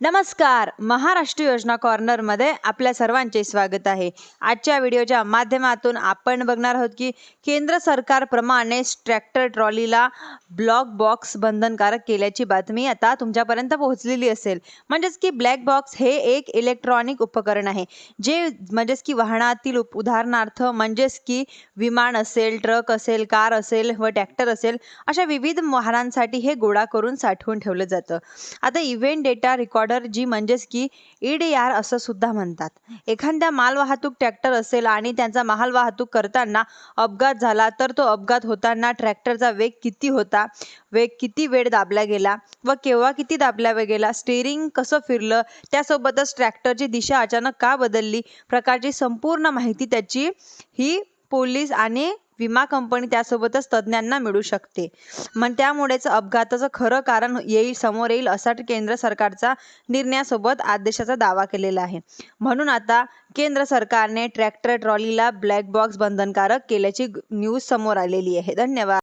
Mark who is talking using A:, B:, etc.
A: नमस्कार. महाराष्ट्र योजना कॉर्नरमध्ये आपल्या सर्वांचे स्वागत आहे. आजच्या व्हिडिओच्या माध्यमातून आपण बघणार आहोत की केंद्र सरकारप्रमाणेच ट्रॅक्टर ट्रॉलीला ब्लॉक बॉक्स बंधनकारक केल्याची बातमी आता तुमच्यापर्यंत पोहोचलेली असेल. म्हणजेच की ब्लॅक बॉक्स हे एक इलेक्ट्रॉनिक उपकरण आहे. जे म्हणजेच की वाहनातील उप उदाहरणार्थ म्हणजेच की विमान असेल ट्रक असेल कार असेल व ट्रॅक्टर असेल अशा विविध वाहनांसाठी हे गोळा करून साठवून ठेवलं जातं. आता इव्हेंट डेटा ऑर्डर जी म्हणजेच की ई डी आर असं सुद्धा म्हणतात. एखाद्या मालवाहतूक ट्रॅक्टर असेल आणि त्यांचा मालवाहतूक करताना अपघात झाला तर तो अपघात होताना ट्रॅक्टरचा वेग किती होता वेग किती वेळ दाबला गेला व केव्हा किती दाबला गेला स्टेअरिंग कसं फिरलं त्यासोबतच ट्रॅक्टरची दिशा अचानक का बदलली प्रकारची संपूर्ण माहिती त्याची ही पोलीस आणि विमा कंपनी त्यासोबतच तज्ज्ञांना मिळू शकते. मग त्यामुळेच अपघाताचं खरं कारण येईल समोर येईल असा केंद्र सरकारचा निर्णयासोबत आदेशाचा दावा केलेला आहे. म्हणून आता केंद्र सरकारने ट्रॅक्टर ट्रॉलीला ब्लॅक बॉक्स बंधनकारक केल्याची न्यूज समोर आलेली आहे. धन्यवाद.